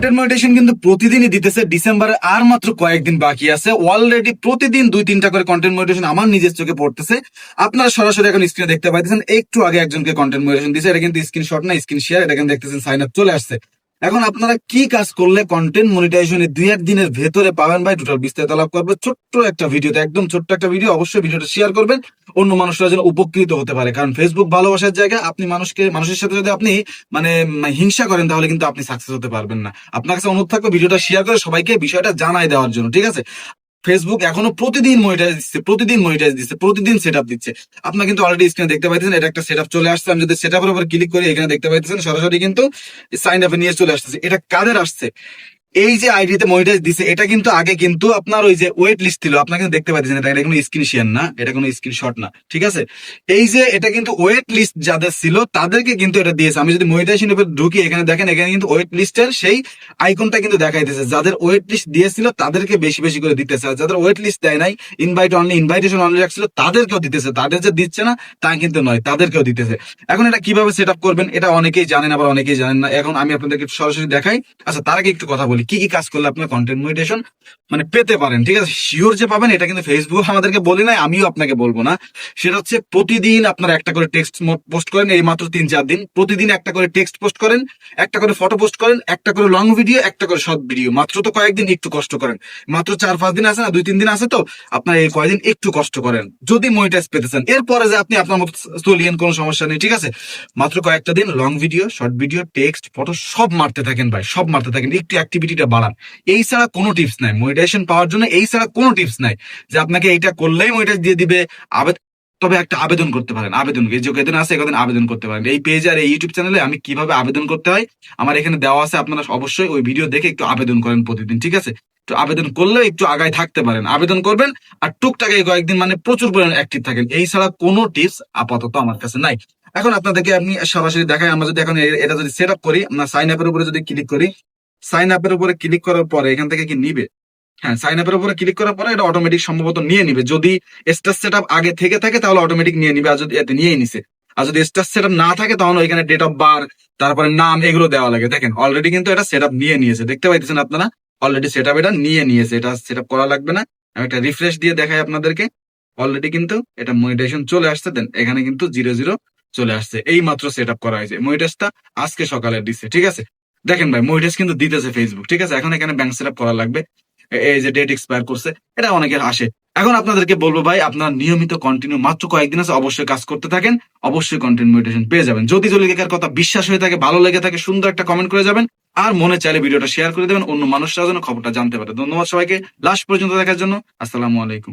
Content monetisation কিন্তু প্রতিদিনই দিতেছে। ডিসেম্বরে আর মাত্র কয়েকদিন বাকি আছে। অলরেডি প্রতিদিন দুই, তিনটা করে কন্টেন্ট মনিটেশন আমার নিজের চোখে পড়তেছে। আপনারা সরাসরি এখন স্ক্রিনে দেখতে পাইতেছেন, একটু আগে একজনকে কন্টেন্ট মনিটেশন দিছে। এটা কিন্তু স্ক্রিনশট না স্ক্রিন শেয়ার এটা কিন্তু দেখতেছেন সাইন আপ চলে আসছে। এখন আপনারা কি কাজ করলে কন্টেন্ট মনিটাইজেশনে দুই এক দিনের ভেতরে পাবেন ভাই? টোটাল বিস্তারিত লাভ করবে। ছোট্ট একটা ভিডিওতে একদম ছোট্ট একটা ভিডিও অবশ্যই ভিডিওটা শেয়ার করবেন। অন্য মানুষরা যেন উপকৃত হতে পারে। কারণ ফেসবুক ভালোবাসার জায়গা, আপনি মানুষকে, মানুষের সাথে যদি আপনি মানে হিংসা করেন, তাহলে কিন্তু আপনি সাকসেস হতে পারবেন না। আপনার কাছে অনুরোধ থাকবে ভিডিওটা শেয়ার করে সবাইকে বিষয়টা জানাই দেওয়ার জন্য, ঠিক আছে? ফেসবুক এখনও প্রতিদিন মনিটাইজ দিচ্ছে, প্রতিদিন মনিটাইজ দিচ্ছে, প্রতিদিন সেট দিচ্ছে। আপনার কিন্তু অলরেডি স্ক্রিনে দেখতে পাইতেছেন, এটা একটা সেট চলে আসছে। আমি যদি সেট উপর ক্লিক করি, এখানে দেখতে পাইতেছেন সরাসরি কিন্তু সাইন আপে নিয়ে চলে আসতেছে। এটা কাদের আসছে? এই যে আইডিতে মনিটাইজ দিছে, এটা কিন্তু আগে কিন্তু আপনার ওই যে ওয়েট লিস্ট ছিল, আপনার কিন্তু দেখতে পাচ্ছেন এটা এটা কোনো স্ক্রিন শেয়ার না, এটা কোনো স্ক্রিনশট না, ঠিক আছে? এই যে এটা কিন্তু ওয়েট লিস্ট যাদের ছিল, তাদেরকে কিন্তু এটা দিয়েছে। আমি যদি মনিটাইজেশন উপর ঢুকি, এখানে দেখেন, এখানে কিন্তু ওয়েট লিস্টের সেই আইকনটা কিন্তু দেখাইতেছে। যাদের ওয়েট লিস্ট দিয়েছিল, তাদেরকে বেশি বেশি করে দিতেছে। আর যাদের ওয়েট লিস্ট দেয় নাই ইনভাইট অনলি ইনভাইটেশন অনলি রাখছিল, তাদেরকেও দিতেছে। তাদের যে দিচ্ছে না, তা কিন্তু নয়, তাদেরকেও দিতেছে। এখন এটা কীভাবে সেট আপ করবেন, এটা অনেকেই জানেন আবার অনেকেই জানেন না। এখন আমি আপনাদেরকে সরাসরি দেখাই। আচ্ছা তার আগে একটু কথা বলি। কি কি কাজ করলে আপনার কন্টেন্ট মনিটেশন মানে পেতে পারেন, ঠিক আছে? শিওর যে পাবেন, এটা কিন্তু ফেসবুক আমাদেরকে বলি নাই, আমিও আপনাকে বলব না। সেটা হচ্ছে প্রতিদিন আপনার একটা করে টেক্সট পোস্ট করেন, এই মাত্র তিন চার দিন। প্রতিদিন একটা করে টেক্সট পোস্ট করেন, একটা করে ফটো পোস্ট করেন, একটা করে লং ভিডিও একটা করে শর্ট ভিডিও মাত্র তো কয়েকদিন একটু কষ্ট করেন। মাত্র চার পাঁচ দিন আছে না, দুই তিন দিন আছে তো, আপনার এই কয়েকদিন একটু কষ্ট করেন, যদি মনিটাইজ পেতেছেন এরপরে যে আপনি আপনার মতো চলিয়েন, কোনো সমস্যা নেই, ঠিক আছে? মাত্র কয়েকটা দিন long video short video text photo সব মারতে থাকেন ভাই, সব মারতে থাকেন। একটু অ্যাক্টিভিটিটা বাড়ান। এই ছাড়া কোনো টিপস নাই। মনিটাইজেশন পাওয়ার জন্য এই ছাড়া কোনো টিপস নাই যে আপনাকে এইটা করলেই মনিটাইজ দিয়ে দিবে, আবেদ- তবে একটা আবেদন করতে পারেন, আবেদন। যে কদিন আছে কদিন আবেদন করতে পারেন। এই পেজ আর এই ইউটিউব চ্যানেলে আমি কীভাবে আবেদন করতে হয়, আমার এখানে দেওয়া আছে, আপনারা অবশ্যই ওই ভিডিও দেখে একটু আবেদন করেন প্রতিদিন, ঠিক আছে? তো আবেদন করলে একটু আগায় থাকতে পারেন। আবেদন করবেন আর টুকটাক কয়েকদিন মানে প্রচুর পরিমাণে অ্যাক্টিভ থাকেন। এই ছাড়া কোনো টিপস আপাতত আমার কাছে নাই। এখন আপনাদেরকে আমি সরাসরি দেখাই। আমরা যদি এখন এটা যদি সেট আপ করি, আমরা সাইন আপের উপরে যদি ক্লিক করি সাইন আপের উপরে ক্লিক করার পরে এখান থেকে কি নিবে? হ্যাঁ সাইন আপের উপরে ক্লিক করার পরে এটা অটোমেটিক সম্ভবত নিয়ে নিবে। যদি স্টার সেট আগে থেকে থাকে তাহলে অটোমেটিক নিয়ে নিবে, আর যদি এতে নিয়েই নিছে। আর যদি স্টার সেট না থাকে তাহলে ওইখানে ডেট অফ বার্থ তারপরে নাম এগুলো দেওয়া লাগে। দেখেন অলরেডি কিন্তু এটা সেট নিয়ে নিয়েছে। দেখতে পাইতেছেন আপনারা? অলরেডি সেট এটা নিয়ে নিয়েছে। এটা সেট করা লাগবে না। আমি একটা রিফ্রেশ দিয়ে দেখাই আপনাদেরকে। অলরেডি কিন্তু এটা মনিটাইজেশন চলে আসছে। দেন এখানে কিন্তু জিরো জিরো চলে আসছে। এই মাত্র সেট করা হয়েছে। মনিটাইজটা আজকে সকালে দিচ্ছে ঠিক আছে? দেখেন ভাই মনিটাইজ কিন্তু দিতেছে ফেসবুক ঠিক আছে? এখন এখানে ব্যাংক সেট করা লাগবে। এই যে ডেট এক্সপায়ার করছে, এটা অনেকের আসে। এখন আপনাদেরকে বলব ভাই, আপনার নিয়মিত কন্টিনিউ মাত্র কয়েকদিন আছে, অবশ্যই কাজ করতে থাকেন, অবশ্যই কন্টেন্ট মনিটেশন পেয়ে যাবেন। যদি জলিকার কথা বিশ্বাস হয়ে থাকে, ভালো লেগে থাকে, সুন্দর একটা কমেন্ট করে যাবেন, আর মনে চাইলে ভিডিওটা শেয়ার করে দেবেন, অন্য মানুষরা যেন খবরটা জানতে পারে। ধন্যবাদ সবাইকে লাস্ট পর্যন্ত দেখার জন্য, আসসালামু আলাইকুম।